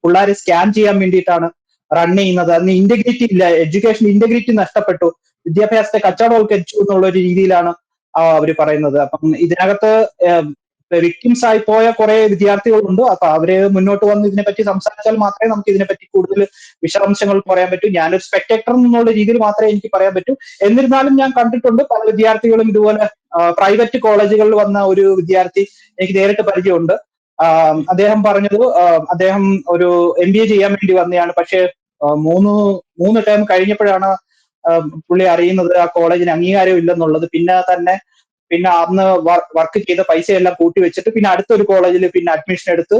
പിള്ളേരെ സ്കാൻ ചെയ്യാൻ വേണ്ടിയിട്ടാണ് റൺ ചെയ്യുന്നത്. അതിന് ഇന്റഗ്രിറ്റി ഇല്ല എഡ്യൂക്കേഷൻ ഇന്റഗ്രിറ്റി നഷ്ടപ്പെട്ടു. വിദ്യാഭ്യാസത്തെ കച്ചവടവൽക്കരിച്ചു എന്നുള്ള ഒരു രീതിയിലാണ് അവർ പറയുന്നത്. അപ്പം ഇതിനകത്ത് വിക്ടിംസ് ആയി പോയ കുറെ വിദ്യാർത്ഥികളുണ്ട്. അപ്പൊ അവർ മുന്നോട്ട് വന്ന് ഇതിനെപ്പറ്റി സംസാരിച്ചാൽ മാത്രമേ നമുക്ക് ഇതിനെപ്പറ്റി കൂടുതൽ വിശദാംശങ്ങൾ പറയാൻ പറ്റൂ. ഞാനൊരു സ്പെക്ടേറ്റർ എന്നുള്ള രീതിയിൽ മാത്രമേ എനിക്ക് പറയാൻ പറ്റൂ. എന്നിരുന്നാലും ഞാൻ കണ്ടിട്ടുണ്ട് പല വിദ്യാർത്ഥികളും ഇതുപോലെ പ്രൈവറ്റ് കോളേജുകളിൽ വന്ന ഒരു വിദ്യാർത്ഥി എനിക്ക് നേരിട്ട് പരിചയമുണ്ട്. അദ്ദേഹം പറഞ്ഞത് അദ്ദേഹം ഒരു എം ബി എ ചെയ്യാൻ വേണ്ടി വന്നതാണ് പക്ഷേ മൂന്ന് മൂന്ന് ടൈം കഴിഞ്ഞപ്പോഴാണ് പുള്ളി അറിയുന്നത് ആ കോളേജിന് അംഗീകാരം ഇല്ലെന്നുള്ളത് പിന്നെ തന്നെ പിന്നെ അന്ന് വർക്ക് ചെയ്ത പൈസ എല്ലാം കൂട്ടി വെച്ചിട്ട് പിന്നെ അടുത്തൊരു കോളേജിൽ പിന്നെ അഡ്മിഷൻ എടുത്ത്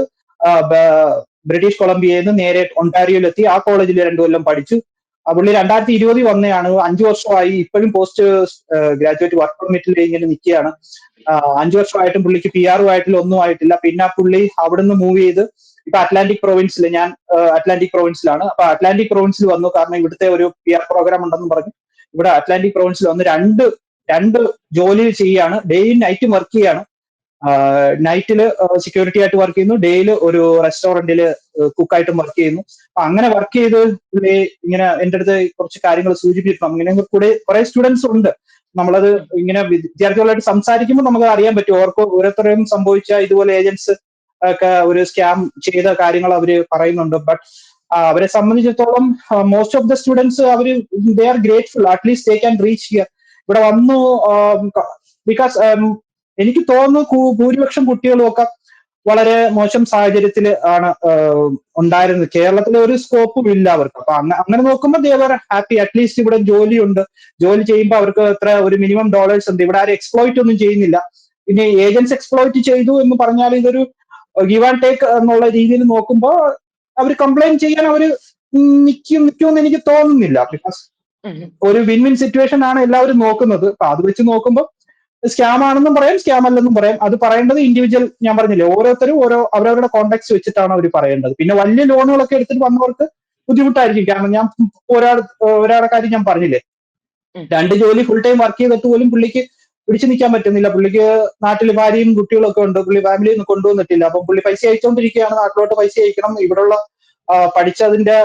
ബ്രിട്ടീഷ് കൊളംബിയയിൽ നിന്ന് നേരെ ഒണ്ടാരിയോയിലെത്തി ആ കോളേജിൽ രണ്ടു കൊല്ലം പഠിച്ചു. പുള്ളി രണ്ടായിരത്തി ഇരുപതിൽ വന്നതാണ് അഞ്ചു വർഷമായി ഇപ്പോഴും പോസ്റ്റ് ഗ്രാജുവേറ്റ് വർക്ക് പെർമിറ്റിൽ ഇങ്ങനെ നിൽക്കുകയാണ് അഞ്ചു വർഷമായിട്ടും പുള്ളിക്ക് പി ആയിട്ടില്ല ഒന്നും ആയിട്ടില്ല. പിന്നെ പുള്ളി അവിടുന്ന് മൂവ് ചെയ്ത് ഇപ്പൊ അറ്റ്ലാന്റിക് പ്രൊവിൻസിൽ ഞാൻ അറ്റ്ലാന്റിക് പ്രൊവിൻസിലാണ് അപ്പൊ അറ്റ്ലാന്റിക് പ്രൊവിൻസിൽ വന്നു. കാരണം ഇവിടുത്തെ ഒരു പി ആർ പ്രോഗ്രാം ഉണ്ടെന്ന് പറഞ്ഞു. ഇവിടെ അറ്റ്ലാന്റിക് പ്രൊവിൻസിൽ വന്ന് രണ്ട് രണ്ട് ജോലി ചെയ്യാണ് ഡേയും നൈറ്റും വർക്ക് ചെയ്യാണ് നൈറ്റിൽ സെക്യൂരിറ്റി ആയിട്ട് വർക്ക് ചെയ്യുന്നു. ഡേയിൽ ഒരു റെസ്റ്റോറന്റിൽ കുക്കായിട്ടും വർക്ക് ചെയ്യുന്നു. അപ്പൊ അങ്ങനെ വർക്ക് ചെയ്ത് പുള്ളി ഇങ്ങനെ എന്റെ അടുത്ത് കുറച്ച് കാര്യങ്ങൾ സൂചിപ്പിച്ചിട്ടുണ്ട്. അങ്ങനെ കൂടെ കുറെ സ്റ്റുഡൻസ് ഉണ്ട്. നമ്മളത് ഇങ്ങനെ വിദ്യാർത്ഥികളായിട്ട് സംസാരിക്കുമ്പോൾ നമുക്ക് അറിയാൻ പറ്റും. ഓർക്ക് ഓരോരുത്തരെയും സംഭവിച്ച ഇതുപോലെ ഏജൻസ് ഒക്കെ ഒരു സ്കാം ചെയ്ത കാര്യങ്ങൾ അവർ പറയുന്നുണ്ട്. ബട്ട് അവരെ സംബന്ധിച്ചിടത്തോളം most of the students our they are grateful at least they can reach here ഇവിടെ വന്നു ബിക്കോസ് എനിക്ക് തോന്നുന്നു ഭൂരിപക്ഷം കുട്ടികളും ഒക്കെ വളരെ മോശം സാഹചര്യത്തിൽ ആണ് ഉണ്ടായിരുന്നത്. കേരളത്തിലെ ഒരു സ്കോപ്പും ഇല്ല അവർക്ക്. അപ്പൊ അങ്ങനെ അങ്ങനെ നോക്കുമ്പോൾ ദേവർ ഹാപ്പി അറ്റ്ലീസ്റ്റ് ഇവിടെ ജോലിയുണ്ട്. ജോലി ചെയ്യുമ്പോൾ അവർക്ക് എത്ര ഒരു മിനിമം ഡോളേഴ്സ് ഉണ്ട്. ഇവിടെ ആരും എക്സ്പ്ലോയിറ്റ് ഒന്നും ചെയ്യുന്നില്ല. പിന്നെ ഏജൻസ് എക്സ്പ്ലോയിറ്റ് ചെയ്തു എന്ന് പറഞ്ഞാൽ ഇതൊരു ഗീവ് ആൻഡ് ടേക്ക് എന്നുള്ള രീതിയിൽ നോക്കുമ്പോൾ അവർ കംപ്ലൈന്റ് ചെയ്യാൻ അവർ നിൽക്കും നിൽക്കുമെന്ന് എനിക്ക് തോന്നുന്നില്ല. ബിക്കോസ് ഒരു വിൻ വിൻ സിറ്റുവേഷൻ ആണ് എല്ലാവരും നോക്കുന്നത്. അപ്പൊ അത് വെച്ച് നോക്കുമ്പോൾ സ്കാം ആണെന്നും പറയാം സ്കാം അല്ലെന്നും പറയാം. അത് പറയേണ്ടത് ഇൻഡിവിജ്വൽ ഞാൻ പറഞ്ഞില്ലേ ഓരോരുത്തരും ഓരോ അവരവരുടെ കോണ്ടാക്ട്സ് വെച്ചിട്ടാണ് അവർ പറയേണ്ടത്. പിന്നെ വലിയ ലോണുകളൊക്കെ എടുത്തിട്ട് വന്നവർക്ക് ബുദ്ധിമുട്ടായിരിക്കും. കാരണം ഞാൻ ഒരാൾ ഒരാളെ കാര്യം ഞാൻ പറഞ്ഞില്ലേ. രണ്ട് ജോലി ഫുൾ ടൈം വർക്ക് ചെയ്തിട്ട് പോലും പുള്ളിക്ക് പിടിച്ചു നിൽക്കാൻ പറ്റുന്നില്ല. പുള്ളിക്ക് നാട്ടിൽ ഭാര്യയും കുട്ടികളൊക്കെ ഉണ്ട്. പുള്ളി ഫാമിലിയിൽ നിന്ന് കൊണ്ടുവന്നിട്ടില്ല. അപ്പൊ പുള്ളി പൈസ അയച്ചുകൊണ്ടിരിക്കുകയാണ് നാട്ടിലോട്ട് പൈസ അയക്കണം. ഇവിടെയുള്ള പഠിച്ചതിന്റെ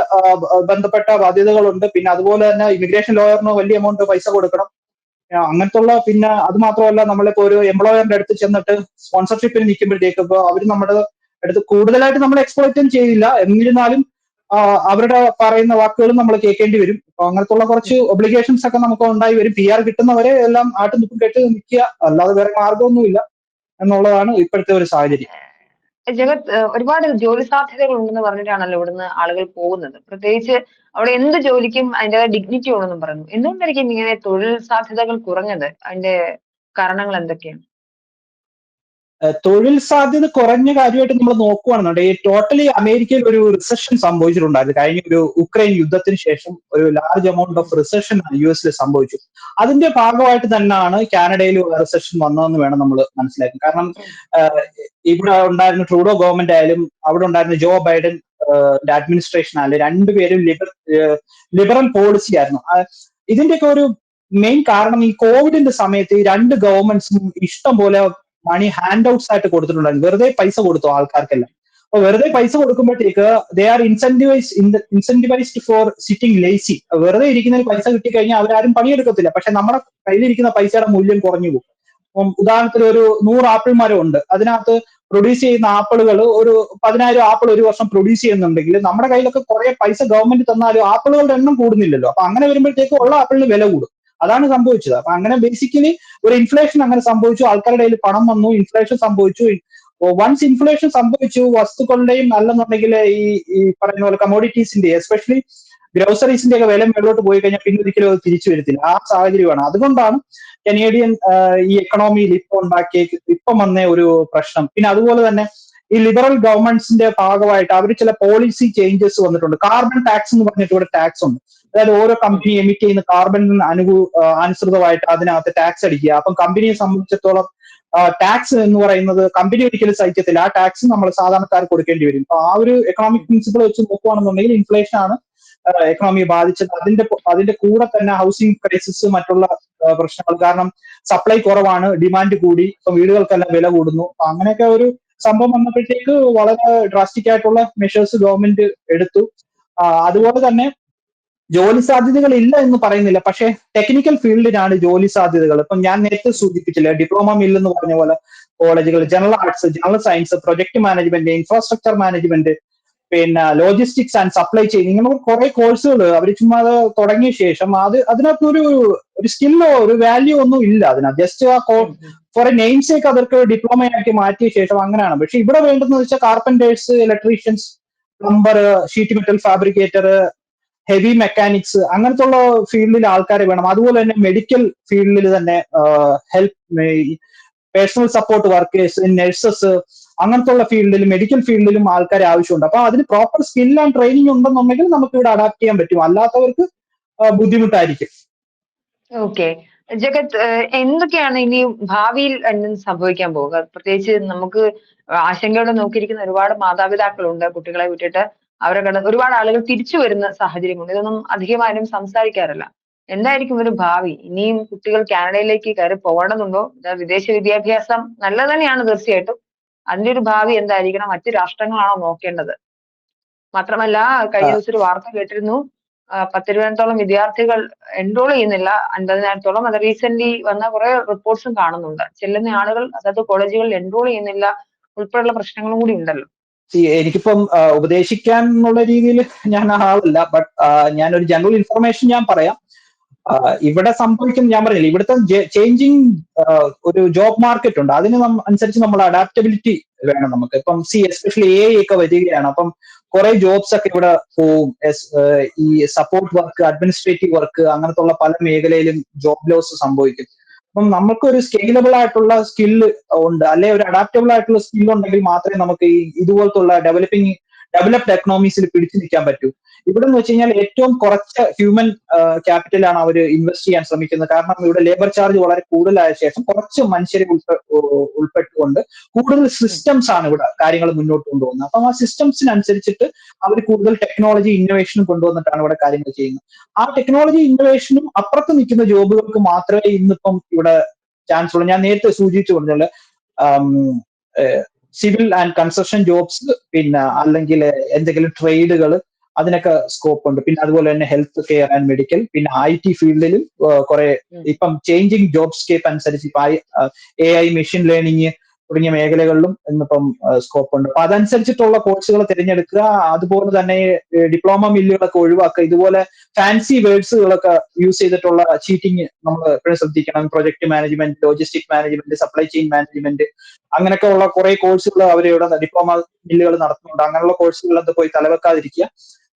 ബന്ധപ്പെട്ട ബാധ്യതകളുണ്ട്. പിന്നെ അതുപോലെ തന്നെ ഇമിഗ്രേഷൻ ലോയറിന് വലിയ എമൗണ്ട് പൈസ കൊടുക്കണം. അങ്ങനത്തുള്ള പിന്നെ അത് മാത്രമല്ല നമ്മളിപ്പോ ഒരു എംപ്ലോയറിന്റെ അടുത്ത് ചെന്നിട്ട് സ്പോൺസർഷിപ്പിൽ നിൽക്കുമ്പോഴത്തേക്ക് ഇപ്പൊ അവർ നമ്മുടെ അടുത്ത് കൂടുതലായിട്ട് നമ്മൾ എക്സ്പ്ലോയിറ്റും ചെയ്യില്ല. എന്നിരുന്നാലും അവരുടെ പറയുന്ന വാക്കുകളും നമ്മൾ കേൾക്കേണ്ടി വരും. അപ്പൊ അങ്ങനത്തുള്ള കുറച്ച് ഒബ്ലിഗേഷൻസ് ഒക്കെ നമുക്ക് ഉണ്ടായി വരും. പി ആർ കിട്ടുന്നവരെ എല്ലാം ആട്ടും കെട്ട് നിൽക്കുക. അല്ലാതെ വേറെ മാർഗമൊന്നുമില്ല എന്നുള്ളതാണ് ഇപ്പോഴത്തെ ഒരു സാഹചര്യം. ജഗത് ഒരുപാട് ജോലി സാധ്യതകൾ ഉണ്ടെന്ന് പറഞ്ഞിട്ടാണല്ലോ ഇവിടുന്ന് ആളുകൾ പോകുന്നത്. പ്രത്യേകിച്ച് അവിടെ എന്ത് ജോലിക്കും അതിന്റെതായ ഡിഗ്നിറ്റി ഉണ്ടെന്നും പറയുന്നു. എന്തുകൊണ്ടായിരിക്കും ഇങ്ങനെ തൊഴിൽ സാധ്യതകൾ കുറഞ്ഞത്? അതിന്റെ കാരണങ്ങൾ എന്തൊക്കെയാണ്? തൊഴിൽ സാധ്യത കുറഞ്ഞ കാര്യമായിട്ട് നമ്മൾ നോക്കുകയാണെന്നുണ്ടെങ്കിൽ ടോട്ടലി അമേരിക്കയിൽ ഒരു റിസഷൻ സംഭവിച്ചിട്ടുണ്ടായിരുന്നു. കഴിഞ്ഞ ഒരു ഉക്രൈൻ യുദ്ധത്തിന് ശേഷം ഒരു large amount of recession U എസിൽ സംഭവിച്ചു അതിന്റെ ഭാഗമായിട്ട് തന്നെയാണ് കാനഡയിൽ റിസഷൻ വന്നതെന്ന് വേണം നമ്മൾ മനസ്സിലാക്കാൻ. കാരണം ഇവിടെ ഉണ്ടായിരുന്ന ട്രൂഡോ ഗവൺമെന്റ് ആയാലും അവിടെ ഉണ്ടായിരുന്ന ജോ ബൈഡൻ അഡ്മിനിസ്ട്രേഷൻ ആയാലും രണ്ടുപേരും ലിബറൽ പോളിസി ആയിരുന്നു. ഇതിന്റെയൊക്കെ ഒരു മെയിൻ കാരണം ഈ കോവിഡിന്റെ സമയത്ത് ഈ രണ്ട് ഗവൺമെന്റ്സും ഇഷ്ടം പോലെ മണി ഹാൻഡ് ഔട്ട്സ് ആയിട്ട് കൊടുത്തിട്ടുണ്ടായിരുന്നു. വെറുതെ പൈസ കൊടുത്തു ആൾക്കാർക്കെല്ലാം. അപ്പൊ വെറുതെ പൈസ കൊടുക്കുമ്പോഴത്തേക്ക് they are incentivise incentivised for sitting lazy വെറുതെ ഇരിക്കുന്നതിന് പൈസ കിട്ടിക്കഴിഞ്ഞാൽ അവരാരും പണിയെടുക്കത്തില്ല. പക്ഷെ നമ്മുടെ കയ്യിലിരിക്കുന്ന പൈസയുടെ മൂല്യം കുറഞ്ഞു പോകും. അപ്പം ഉദാഹരണത്തിന് ഒരു നൂറ് ആപ്പിൾ മരം ഉണ്ട്. അതിനകത്ത് പ്രൊഡ്യൂസ് ചെയ്യുന്ന ആപ്പിളുകൾ ഒരു പതിനായിരം ആപ്പിൾ ഒരു വർഷം പ്രൊഡ്യൂസ് ചെയ്യുന്നുണ്ടെങ്കിൽ നമ്മുടെ കയ്യിലൊക്കെ കുറെ പൈസ ഗവൺമെന്റ് തന്നാലും ആപ്പിളുകളുടെ എണ്ണം കൂടുന്നില്ലല്ലോ. അപ്പൊ അങ്ങനെ വരുമ്പോഴത്തേക്ക് ഉള്ള ആപ്പിളിന് വില കൂടും. അതാണ് സംഭവിച്ചത്. അപ്പൊ അങ്ങനെ ബേസിക്കലി ഒരു ഇൻഫ്ലേഷൻ അങ്ങനെ സംഭവിച്ചു. ആൾക്കാരുടെ കയ്യിൽ പണം വന്നു. ഇൻഫ്ലേഷൻ സംഭവിച്ചു. വൺസ് ഇൻഫ്ലേഷൻ സംഭവിച്ചു വസ്തുക്കളുടെയും അല്ലെന്നുണ്ടെങ്കിൽ ഈ ഈ പറയുന്ന പോലെ കമോഡിറ്റീസിന്റെ എസ്പെഷ്യലി ഗ്രോസറീസിന്റെ ഒക്കെ വില മേളോട്ട് പോയി കഴിഞ്ഞാൽ പിന്നെ ഒരിക്കലും അത് തിരിച്ചു വരത്തില്ല. ആ സാഹചര്യമാണ്. അതുകൊണ്ടാണ് കനേഡിയൻ ഈ എക്കണോമിയിൽ ഇപ്പൊ ഉണ്ടാക്കിയ ഇപ്പം വന്ന ഒരു പ്രശ്നം. പിന്നെ അതുപോലെ തന്നെ ഈ ലിബറൽ ഗവൺമെന്റ്സിന്റെ ഭാഗമായിട്ട് അവർ ചില പോളിസി ചേഞ്ചസ് വന്നിട്ടുണ്ട്. കാർബൺ ടാക്സ് എന്ന് പറഞ്ഞിട്ട് ഇവിടെ ടാക്സ് ഉണ്ട്. അതായത് ഓരോ കമ്പനി എമിറ്റ് ചെയ്യുന്ന കാർബണിന് അനുകൂ അനുസൃതമായിട്ട് അതിനകത്ത് ടാക്സ് അടിക്കുക. അപ്പം കമ്പനിയെ സംബന്ധിച്ചിടത്തോളം ടാക്സ് എന്ന് പറയുന്നത് കമ്പനി ഒരിക്കലും സഹിക്കത്തില്ല. ആ ടാക്സ് നമ്മൾ സാധാരണക്കാർ കൊടുക്കേണ്ടി വരും. അപ്പൊ ആ ഒരു എക്കണോമിക് പ്രിൻസിപ്പിൾ വെച്ച് നോക്കുകയാണെന്നുണ്ടെങ്കിൽ ഇൻഫ്ലേഷൻ ആണ് എക്കണോമിയെ ബാധിച്ചത്. അതിന്റെ അതിന്റെ കൂടെ തന്നെ ഹൗസിംഗ് ക്രൈസിസ് മറ്റുള്ള പ്രശ്നങ്ങൾ. കാരണം സപ്ലൈ കുറവാണ് ഡിമാൻഡ് കൂടി ഇപ്പൊ വീടുകൾക്കെല്ലാം വില കൂടുന്നു. അങ്ങനെയൊക്കെ ഒരു സംഭവം വന്നപ്പോഴത്തേക്ക് വളരെ ഡ്രാസ്റ്റിക് ആയിട്ടുള്ള മെഷേഴ്സ് ഗവൺമെന്റ് എടുത്തു. അതുപോലെ തന്നെ ജോലി സാധ്യതകൾ ഇല്ല എന്ന് പറയുന്നില്ല. പക്ഷേ ടെക്നിക്കൽ ഫീൽഡിലാണ് ജോലി സാധ്യതകൾ. ഇപ്പം ഞാൻ നേരത്തെ സൂചിപ്പിച്ചില്ല ഡിപ്ലോമ മിൽ എന്ന് പറഞ്ഞ പോലെ കോളേജുകൾ general arts general science project management infrastructure management പിന്നെ ലോജിസ്റ്റിക്സ് ആൻഡ് സപ്ലൈ ചെയിൻ ഇങ്ങനെ കുറെ കോഴ്സുകൾ അവർ ചുമ്മാ തുടങ്ങിയ ശേഷം അത് അതിനകത്ത് ഒരു സ്കില്ലോ ഒരു വാല്യൂ ഒന്നും ഇല്ല അതിനകത്ത്. ജസ്റ്റ് ആ കോ ഫോർ എ നെയിം സേക്ക് അവർക്ക് ഡിപ്ലോമ ആക്കി മാറ്റിയ ശേഷം അങ്ങനെയാണ്. പക്ഷെ ഇവിടെ വേണ്ടതെന്ന് വെച്ചാൽ carpenters electricians plumber sheet metal fabricator heavy mechanics അങ്ങനത്തെ ഉള്ള ഫീൽഡിൽ ആൾക്കാരെ വേണം. അതുപോലെ തന്നെ മെഡിക്കൽ ഫീൽഡിൽ തന്നെ help personal support workers nurses അങ്ങനത്തെ ഉള്ള ഫീൽഡിൽ മെഡിക്കൽ ഫീൽഡിലും ആൾക്കാരെ ആവശ്യമുണ്ട്. അപ്പൊ അതിന് പ്രോപ്പർ സ്കിൽ ആൻഡ് ട്രെയിനിങ് ഉണ്ടെന്നുണ്ടെങ്കിൽ നമുക്ക് ഇവിടെ അഡാപ്റ്റ് ചെയ്യാൻ പറ്റും. അല്ലാത്തവർക്ക് ബുദ്ധിമുട്ടായിരിക്കും. ഓക്കെ ജഗത് എന്തൊക്കെയാണ് ഇനി ഭാവിയിൽ സംഭവിക്കാൻ പോകുക? പ്രത്യേകിച്ച് നമുക്ക് ആശങ്കയോടെ നോക്കിയിരിക്കുന്ന ഒരുപാട് മാതാപിതാക്കളുണ്ട് കുട്ടികളെ വിട്ടിട്ട്. അവരെ കണ്ട് ഒരുപാട് ആളുകൾ തിരിച്ചു വരുന്ന സാഹചര്യമുണ്ട് ഇതൊന്നും അധികം ആരും സംസാരിക്കാറില്ല. എന്തായിരിക്കും ഒരു ഭാവി? ഇനിയും കുട്ടികൾ കാനഡയിലേക്ക് കയറി പോകണമെന്നുണ്ടോ? വിദേശ വിദ്യാഭ്യാസം നല്ലത് തന്നെയാണ് തീർച്ചയായിട്ടും. അതിന്റെ ഒരു ഭാവി എന്തായിരിക്കണം? മറ്റു രാഷ്ട്രങ്ങളാണോ നോക്കേണ്ടത്? മാത്രമല്ല കഴിഞ്ഞ ദിവസം ഒരു വാർത്ത കേട്ടിരുന്നു. പത്തിരുപതിനായിരത്തോളം വിദ്യാർത്ഥികൾ എൻറോൾ ചെയ്യുന്നില്ല. അൻപതിനായിരത്തോളം. അത് റീസെന്റ് വന്ന കുറെ റിപ്പോർട്ട്സും കാണുന്നുണ്ട്. ചെല്ലുന്ന ആളുകൾ അതായത് കോളേജുകളിൽ എൻറോൾ ചെയ്യുന്നില്ല. ഉൾപ്പെടെയുള്ള പ്രശ്നങ്ങളും കൂടി ഉണ്ടല്ലോ. എനിക്കിപ്പം ഉപദേശിക്കാൻ എന്നുള്ള രീതിയിൽ ഞാൻ ആളല്ല ബട്ട് ഞാൻ ഒരു ജനറൽ ഇൻഫർമേഷൻ ഞാൻ പറയാം. ഇവിടെ സംഭവിക്കുന്ന ഞാൻ പറഞ്ഞില്ല ഇവിടുത്തെ ചേഞ്ചിങ് ഒരു ജോബ് മാർക്കറ്റ് ഉണ്ട്. അതിന് അനുസരിച്ച് നമ്മൾ അഡാപ്റ്റബിലിറ്റി വേണം നമുക്ക്. ഇപ്പം സി എസ്പെഷ്യലി എ ഒക്കെ വരികയാണ് അപ്പം കുറെ ജോബ്സ് ഒക്കെ ഇവിടെ പോവും. ഈ സപ്പോർട്ട് വർക്ക് അഡ്മിനിസ്ട്രേറ്റീവ് വർക്ക് അങ്ങനത്തെ പല മേഖലയിലും ജോബ് ലോസ് സംഭവിക്കും. അപ്പം നമുക്ക് ഒരു സ്കെയിലബിൾ ആയിട്ടുള്ള സ്കില്ല് ഉണ്ട് അല്ലെ ഒരു അഡാപ്റ്റബിൾ ആയിട്ടുള്ള സ്കില്ല് ഉണ്ടെങ്കിൽ മാത്രമേ നമുക്ക് ഈ ഇതുപോലത്തുള്ള ഡെവലപ്പിംഗ് ഡെവലപ്ഡ് എക്കണോമീസിൽ പിടിച്ചു നിൽക്കാൻ പറ്റൂ. ഇവിടെ എന്ന് വെച്ച് കഴിഞ്ഞാൽ ഏറ്റവും കുറച്ച് ഹ്യൂമൻ ക്യാപിറ്റലാണ് അവർ ഇൻവെസ്റ്റ് ചെയ്യാൻ ശ്രമിക്കുന്നത്. കാരണം ഇവിടെ ലേബർ ചാർജ് വളരെ കൂടുതലായ ശേഷം കുറച്ച് മനുഷ്യരെ ഉൾപ്പെ- ഉൾപ്പെട്ടുകൊണ്ട് കൂടുതൽ സിസ്റ്റംസ് ആണ് ഇവിടെ കാര്യങ്ങൾ മുന്നോട്ട് കൊണ്ടുപോകുന്നത്. അപ്പം ആ സിസ്റ്റംസിനനുസരിച്ചിട്ട് അവർ കൂടുതൽ ടെക്നോളജി ഇന്നോവേഷനും കൊണ്ടുവന്നിട്ടാണ് ഇവിടെ കാര്യങ്ങൾ ചെയ്യുന്നത്. ആ ടെക്നോളജി ഇന്നോവേഷനും അപ്പുറത്ത് നിൽക്കുന്ന ജോബുകൾക്ക് മാത്രമേ ഇന്നിപ്പം ഇവിടെ ചാൻസ് ഉള്ളൂ. ഞാൻ നേരത്തെ സൂചിച്ചു പറഞ്ഞാൽ സിവിൽ ആൻഡ് കൺസ്ട്രക്ഷൻ ജോബ്സ് പിന്നെ അല്ലെങ്കിൽ എന്തെങ്കിലും ട്രേഡുകൾ അതിനൊക്കെ സ്കോപ്പ് ഉണ്ട് പിന്നെ അതുപോലെ തന്നെ ഹെൽത്ത് കെയർ ആൻഡ് മെഡിക്കൽ പിന്നെ ഐ ടി ഫീൽഡിലും കുറെ. ഇപ്പം ചേഞ്ചിങ് ജോബ് സ്കേപ്പ് അനുസരിച്ച് ഇപ്പൊ എ ഐ മെഷീൻ ലേണിംഗ് തുടങ്ങിയ മേഖലകളിലും ഇന്നിപ്പം സ്കോപ്പ് ഉണ്ട്. അപ്പൊ അതനുസരിച്ചിട്ടുള്ള കോഴ്സുകൾ തിരഞ്ഞെടുക്കുക അതുപോലെ തന്നെ ഡിപ്ലോമ മില്ലുകളൊക്കെ ഒഴിവാക്കുക ഇതുപോലെ ഫാൻസി വേർഡ്സുകളൊക്കെ യൂസ് ചെയ്തിട്ടുള്ള ചീറ്റിംഗ് നമ്മൾ എപ്പോഴും ശ്രദ്ധിക്കണം. Project management logistic management supply chain management അങ്ങനെയൊക്കെ ഉള്ള കുറെ കോഴ്സുകൾ അവരിവിടെ ഡിപ്ലോമ മില്ലുകൾ നടത്തുന്നുണ്ട്. അങ്ങനെയുള്ള കോഴ്സുകളൊക്കെ പോയി തലവെക്കാതിരിക്കുക.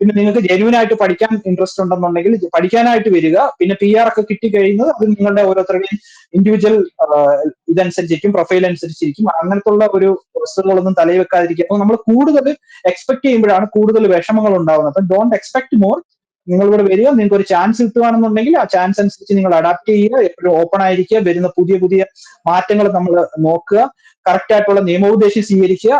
പിന്നെ നിങ്ങൾക്ക് ജെന്യൂൻ ആയിട്ട് പഠിക്കാൻ ഇൻട്രസ്റ്റ് ഉണ്ടെന്നുണ്ടെങ്കിൽ പഠിക്കാനായിട്ട് വരിക. പിന്നെ പി ആർ ഒക്കെ കിട്ടിക്കഴിയുന്നത് അത് നിങ്ങളുടെ ഓരോരുത്തരുടെയും ഇൻഡിവിജ്വൽ ഇതനുസരിച്ചിരിക്കും പ്രൊഫൈൽ അനുസരിച്ചിരിക്കും. അങ്ങനത്തുള്ള ഒരു വസ്തുക്കളൊന്നും തലയിൽ വെക്കാതിരിക്കുക. അപ്പൊ നമ്മൾ കൂടുതൽ എക്സ്പെക്ട് ചെയ്യുമ്പോഴാണ് കൂടുതൽ വിഷമങ്ങൾ ഉണ്ടാവുന്നത്. അപ്പൊ ഡോണ്ട് എക്സ്പെക്ട് മോർ നിങ്ങൾ ഇവിടെ വരിക നിങ്ങൾക്ക് ഒരു ചാൻസ് കിട്ടുകയാണെന്നുണ്ടെങ്കിൽ ആ ചാൻസ് അനുസരിച്ച് നിങ്ങൾ അഡാപ്റ്റ് ചെയ്യുക. എപ്പോഴും ഓപ്പൺ ആയിരിക്കുക. വരുന്ന പുതിയ പുതിയ മാറ്റങ്ങൾ നമ്മൾ നോക്കുക. കറക്റ്റ് ആയിട്ടുള്ള നിയമോപദേശം സ്വീകരിക്കുക.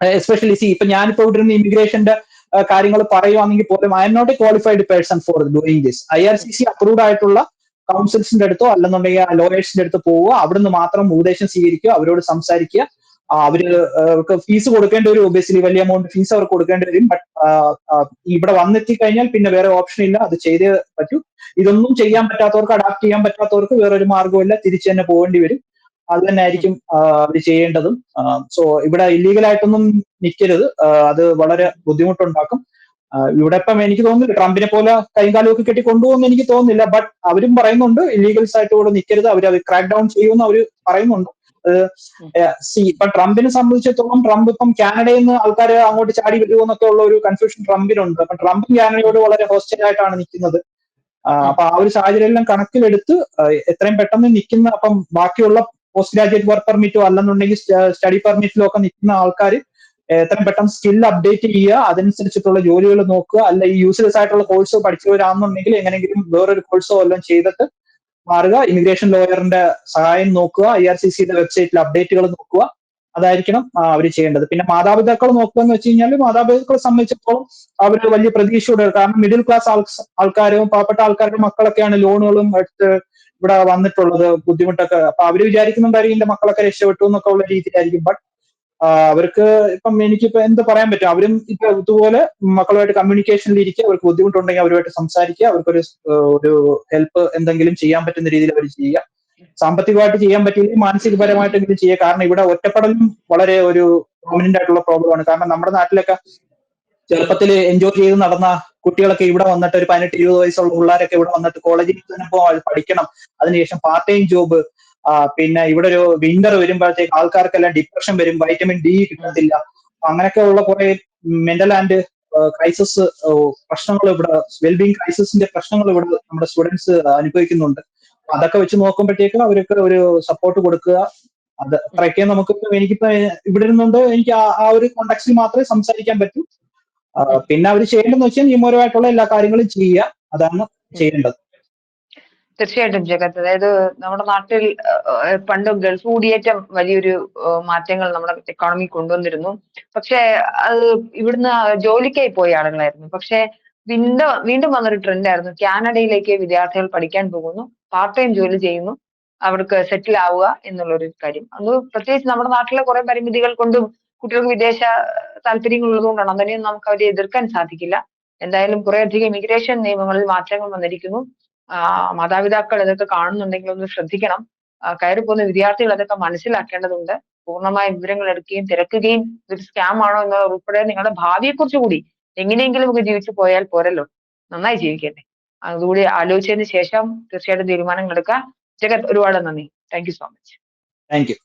എസ്പെഷ്യലി സി ഇപ്പൊ ഞാനിപ്പോ ഇവിടെ ഇമിഗ്രേഷന്റെ കാര്യങ്ങൾ പറയുവാണെങ്കിൽ പോലും I'm not a qualified person for doing this I R C C approved ആയിട്ടുള്ള കൗൺസിൽസിന്റെ അടുത്തോ അല്ലെന്നുണ്ടെങ്കിൽ ലോയേഴ്സിന്റെ അടുത്ത് പോവുക. അവിടുന്ന് മാത്രം ഉപദേശം സ്വീകരിക്കുക. അവരോട് സംസാരിക്കുക. അവർക്ക് ഫീസ് കൊടുക്കേണ്ടി വരും. ഒബിയസ്ലി വലിയ എമൗണ്ട് ഫീസ് അവർക്ക് കൊടുക്കേണ്ടി വരും. ബട്ട് ഇവിടെ വന്നെത്തി കഴിഞ്ഞാൽ പിന്നെ വേറെ ഓപ്ഷൻ ഇല്ല. അത് ചെയ്തേ പറ്റൂ. ഇതൊന്നും ചെയ്യാൻ പറ്റാത്തവർക്ക് അഡാപ്റ്റ് ചെയ്യാൻ പറ്റാത്തവർക്ക് വേറൊരു മാർഗമില്ല തിരിച്ചു തന്നെ പോകേണ്ടി വരും. അത് തന്നെ ആയിരിക്കും അവർ ചെയ്യേണ്ടതും സോ ഇവിടെ ഇല്ലീഗൽ ആയിട്ടൊന്നും നിൽക്കരുത് അത് വളരെ ബുദ്ധിമുട്ടുണ്ടാക്കും. ഇവിടെ ഇപ്പം എനിക്ക് തോന്നുന്നില്ല ട്രംപിനെ പോലെ കൈകാലമൊക്കെ കെട്ടി കൊണ്ടുപോകുന്നു എനിക്ക് തോന്നുന്നില്ല. ബട്ട് അവരും പറയുന്നുണ്ട് ഇല്ലീഗൽസ് ആയിട്ട് കൂടെ നിൽക്കരുത് അവർ അത് ക്രാക്ക് ഡൗൺ ചെയ്യുമെന്ന് അവർ പറയുന്നുണ്ട്. സി ഇപ്പൊ ട്രംപിനെ സംബന്ധിച്ചിടത്തോളം ട്രംപ് ഇപ്പം കാനഡയിൽ നിന്ന് ആൾക്കാർ അങ്ങോട്ട് ചാടി വരുമോ എന്നൊക്കെ ഉള്ള ഒരു കൺഫ്യൂഷൻ ട്രംപിനുണ്ട്. അപ്പൊ ട്രംപും കാനഡയോട് വളരെ ഹോസ്റ്റൽ ആയിട്ടാണ് നിൽക്കുന്നത് അപ്പൊ ആ ഒരു സാഹചര്യം എല്ലാം കണക്കിലെടുത്ത് എത്രയും പെട്ടെന്ന് നിൽക്കുന്ന അപ്പം ബാക്കിയുള്ള പോസ്റ്റ് ഗ്രാജുവേറ്റ് വർക്ക് പെർമിറ്റോ അല്ലെന്നുണ്ടെങ്കിൽ സ്റ്റഡി പെർമിറ്റിലോ ഒക്കെ നിൽക്കുന്ന ആൾക്കാർ എത്രയും പെട്ടെന്ന് സ്കിൽ അപ്ഡേറ്റ് ചെയ്യുക അതനുസരിച്ചിട്ടുള്ള ജോലികൾ നോക്കുക അല്ല ഈ യൂസ്ലെസ് ആയിട്ടുള്ള കോഴ്സോ പഠിച്ചവരാണെന്നുണ്ടെങ്കിൽ എങ്ങനെയെങ്കിലും വേറൊരു കോഴ്സോ എല്ലാം ചെയ്തിട്ട് മാറുക. ഇമിഗ്രേഷൻ ലോയറിന്റെ സഹായം നോക്കുക ഐ ആർ സി സിയുടെ വെബ്സൈറ്റിൽ അപ്ഡേറ്റുകൾ നോക്കുക അതായിരിക്കണം അവർ ചെയ്യേണ്ടത്. പിന്നെ മാതാപിതാക്കൾ നോക്കുക എന്ന് വെച്ച് കഴിഞ്ഞാൽ മാതാപിതാക്കളെ സംബന്ധിച്ചിടത്തോളം അവർ വലിയ പ്രതീക്ഷയോടെ കാരണം മിഡിൽ ക്ലാസ് ആൾക്കാരും പാവപ്പെട്ട ആൾക്കാരുടെ മക്കളൊക്കെയാണ് ലോണുകളും എടുത്ത് ഇവിടെ വന്നിട്ടുള്ളത് ബുദ്ധിമുട്ടൊക്കെ. അപ്പൊ അവർ വിചാരിക്കുന്നുണ്ടായിരിക്കും എന്റെ മക്കളൊക്കെ രക്ഷപ്പെട്ടു എന്നൊക്കെ ഉള്ള രീതിയിലായിരിക്കും. ബട്ട് അവർക്ക് ഇപ്പം എനിക്കിപ്പോ എന്ത് പറയാൻ പറ്റും? അവരും ഇപ്പൊ ഇതുപോലെ മക്കളുമായിട്ട് കമ്മ്യൂണിക്കേഷനിൽ ഇരിക്കുക അവർക്ക് ബുദ്ധിമുട്ടുണ്ടെങ്കിൽ അവരുമായിട്ട് സംസാരിക്കുക അവർക്കൊരു ഒരു ഹെൽപ്പ് എന്തെങ്കിലും ചെയ്യാൻ പറ്റുന്ന രീതിയിൽ അവർ ചെയ്യുക. സാമ്പത്തികമായിട്ട് ചെയ്യാൻ പറ്റില്ലെങ്കിൽ മാനസികപരമായിട്ടെങ്കിലും ചെയ്യുക. കാരണം ഇവിടെ ഒറ്റപ്പെടലും വളരെ ഒരു പ്രോമിനന്റ് ആയിട്ടുള്ള പ്രോബ്ലമാണ് കാരണം നമ്മുടെ നാട്ടിലൊക്കെ ചെറുപ്പത്തിൽ എൻജോയ് ചെയ്ത് നടന്ന കുട്ടികളൊക്കെ ഇവിടെ വന്നിട്ട് ഒരു പതിനെട്ട് ഇരുപത് വയസ്സുള്ള പിള്ളേരൊക്കെ ഇവിടെ വന്നിട്ട് കോളേജിൽ തന്നെ പഠിക്കണം. അതിനുശേഷം പാർട്ട് ടൈം ജോബ് പിന്നെ ഇവിടെ ഒരു വിന്റർ വരുമ്പോഴത്തേക്ക് ആൾക്കാർക്കെല്ലാം ഡിപ്രഷൻ വരും വൈറ്റമിൻ ഡി കിട്ടത്തില്ല. അങ്ങനെയൊക്കെ ഉള്ള കുറെ മെന്റൽ ആൻഡ് ക്രൈസിസ് പ്രശ്നങ്ങൾ ഇവിടെ വെൽബീങ് ക്രൈസിസിന്റെ പ്രശ്നങ്ങൾ ഇവിടെ നമ്മുടെ സ്റ്റുഡൻസ് അനുഭവിക്കുന്നുണ്ട്. അതൊക്കെ വെച്ച് നോക്കുമ്പോഴത്തേക്കും അവർക്ക് ഒരു സപ്പോർട്ട് കൊടുക്കുക. അത് അത്രയൊക്കെ നമുക്ക് എനിക്കിപ്പോ ഇവിടെ ഇരുന്നുകൊണ്ട് എനിക്ക് ആ ഒരു കോണ്ടാക്സിൽ മാത്രമേ സംസാരിക്കാൻ പറ്റൂ. പിന്നെ അവർ ചെയ്യേണ്ടതെന്ന് വെച്ചാൽ നിയമപരമായിട്ടുള്ള എല്ലാ കാര്യങ്ങളും ചെയ്യുക. അതാണ് ചെയ്യേണ്ടത്. തീർച്ചയായിട്ടും ജഗത്. അതായത് നമ്മുടെ നാട്ടിൽ പണ്ട് ഗൾഫ് കൂടിയേറ്റം വലിയൊരു മാറ്റങ്ങൾ നമ്മുടെ എക്കോണമി കൊണ്ടുവന്നിരുന്നു. പക്ഷെ അത് ഇവിടുന്ന് ജോലിക്കായി പോയ ആളുകളായിരുന്നു. പക്ഷെ വീണ്ടും വീണ്ടും വന്നൊരു ട്രെൻഡ് ആയിരുന്നു കാനഡയിലേക്ക് വിദ്യാർത്ഥികൾ പഠിക്കാൻ പോകുന്നു. പാർട്ട് ടൈം ജോലി ചെയ്യുന്നു. അവർക്ക് സെറ്റിൽ ആവുക എന്നുള്ള ഒരു കാര്യം. അത് പ്രത്യേകിച്ച് നമ്മുടെ നാട്ടിലെ കുറെ പരിമിതികൾ കൊണ്ടും കുട്ടികൾക്ക് വിദേശ താല്പര്യങ്ങൾ ഉള്ളതുകൊണ്ടാണ് അതിനെയും നമുക്ക് അവരെ എതിർക്കാൻ സാധിക്കില്ല. എന്തായാലും കുറെ അധികം ഇമിഗ്രേഷൻ നിയമങ്ങളിൽ മാറ്റങ്ങൾ വന്നിരിക്കുന്നു. മാതാപിതാക്കൾ ഇതൊക്കെ കാണുന്നുണ്ടെങ്കിൽ ഒന്ന് ശ്രദ്ധിക്കണം. കയറി പോകുന്ന വിദ്യാർത്ഥികൾ അതൊക്കെ മനസ്സിലാക്കേണ്ടതുണ്ട്. പൂർണമായ വിവരങ്ങൾ എടുക്കുകയും തിരക്കുകയും ഇതൊരു സ്കാം ആണോ എന്ന് ഉൾപ്പെടെ നിങ്ങളുടെ ഭാവിയെക്കുറിച്ച് കൂടി എങ്ങനെയെങ്കിലും ഒക്കെ ജീവിച്ചു പോയാൽ പോരല്ലോ. നന്നായി ജീവിക്കട്ടെ. അതുകൂടി ആലോചിച്ചതിന് ശേഷം തീർച്ചയായിട്ടും തീരുമാനങ്ങൾ എടുക്കുക. ജഗത് ഒരുപാട് നന്ദി. Thank you so much thank you